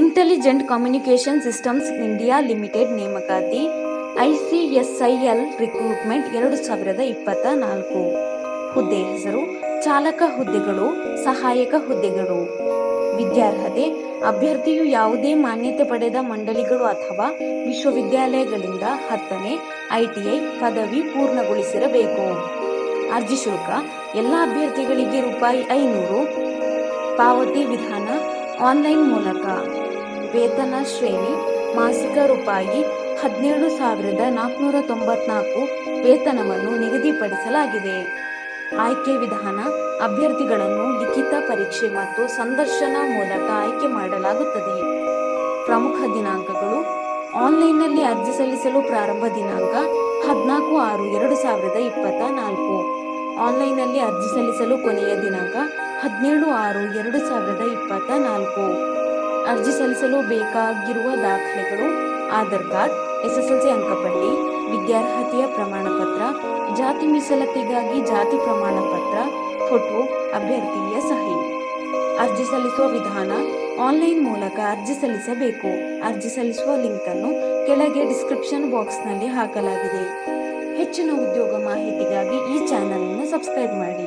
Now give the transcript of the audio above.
Intelligent communication systems India limited ನೇಮಕಾತಿ ICSIL recruitment ಎರಡು ಸಾವಿರದ ಇಪ್ಪತ್ತ ನಾಲ್ಕು. ಹುದ್ದೆ ಹೆಸರು, ಚಾಲಕ ಹುದ್ದೆಗಳು, ಸಹಾಯಕ ಹುದ್ದೆಗಳು. ವಿದ್ಯಾರ್ಹತೆ, ಅಭ್ಯರ್ಥಿಯು ಯಾವುದೇ ಮಾನ್ಯತೆ ಪಡೆದ ಮಂಡಳಿಗಳು ಅಥವಾ ವಿಶ್ವವಿದ್ಯಾಲಯಗಳಿಂದ ಹತ್ತನೇ ಐಟಿಐ ಪದವಿ ಪೂರ್ಣಗೊಳಿಸಿರಬೇಕು. ಅರ್ಜಿ ಶುಲ್ಕ, ಎಲ್ಲ ಅಭ್ಯರ್ಥಿಗಳಿಗೆ ರೂಪಾಯಿ ಐನೂರು ಪಾವತಿ ವಿಧಾನ ಆನ್ಲೈನ್ ಮೂಲಕ. ವೇತನ ಶ್ರೇಣಿ ಮಾಸಿಕ ರೂಪಾಯಿ ಹದಿನೇಳು ಸಾವಿರದ ನಾಲ್ಕುನೂರ ತೊಂಬತ್ನಾಲ್ಕು ವೇತನವನ್ನು ನಿಗದಿಪಡಿಸಲಾಗಿದೆ. ಆಯ್ಕೆ ವಿಧಾನ, ಅಭ್ಯರ್ಥಿಗಳನ್ನು ಲಿಖಿತ ಪರೀಕ್ಷೆ ಮತ್ತು ಸಂದರ್ಶನ ಮೂಲಕ ಆಯ್ಕೆ ಮಾಡಲಾಗುತ್ತದೆ. ಪ್ರಮುಖ ದಿನಾಂಕಗಳು, ಆನ್ಲೈನ್ನಲ್ಲಿ ಅರ್ಜಿ ಸಲ್ಲಿಸಲು ಪ್ರಾರಂಭ ದಿನಾಂಕ ಹದಿನಾಲ್ಕು ಆರು ಎರಡು ಸಾವಿರದ ಇಪ್ಪತ್ತ ನಾಲ್ಕು ಆನ್ಲೈನ್ನಲ್ಲಿ ಅರ್ಜಿ ಸಲ್ಲಿಸಲು ಕೊನೆಯ ದಿನಾಂಕ ಹದಿನೇಳು ಆರು ಎರಡು ಸಾವಿರದ ಇಪ್ಪತ್ತ ನಾಲ್ಕು ಅರ್ಜಿ ಸಲ್ಲಿಸಲು ಬೇಕಾಗಿರುವ ದಾಖಲೆಗಳು, ಆಧಾರ್ ಕಾರ್ಡ್, ಎಸ್ಎಸ್ಎಲ್ಸಿ ಅಂಕಪಟ್ಟಿ, ವಿದ್ಯಾರ್ಹತೆಯ ಪ್ರಮಾಣ ಪತ್ರ ಜಾತಿ ಮೀಸಲಾತಿಗಾಗಿ ಜಾತಿ ಪ್ರಮಾಣ ಪತ್ರ ಫೋಟೋ, ಅಭ್ಯರ್ಥಿಯ ಸಹಿ. ಅರ್ಜಿ ಸಲ್ಲಿಸುವ ವಿಧಾನ ಆನ್ಲೈನ್ ಮೂಲಕ ಅರ್ಜಿ ಸಲ್ಲಿಸಬೇಕು. ಅರ್ಜಿ ಸಲ್ಲಿಸುವ ಲಿಂಕ್ ಅನ್ನು ಕೆಳಗೆ ಡಿಸ್ಕ್ರಿಪ್ಷನ್ ಬಾಕ್ಸ್ನಲ್ಲಿ ಹಾಕಲಾಗಿದೆ. ಹೆಚ್ಚಿನ ಉದ್ಯೋಗ ಮಾಹಿತಿಗಾಗಿ ಈ ಚಾನೆಲ್ ಸಬ್ಸ್ಕ್ರೈಬ್ ಮಾಡಿ.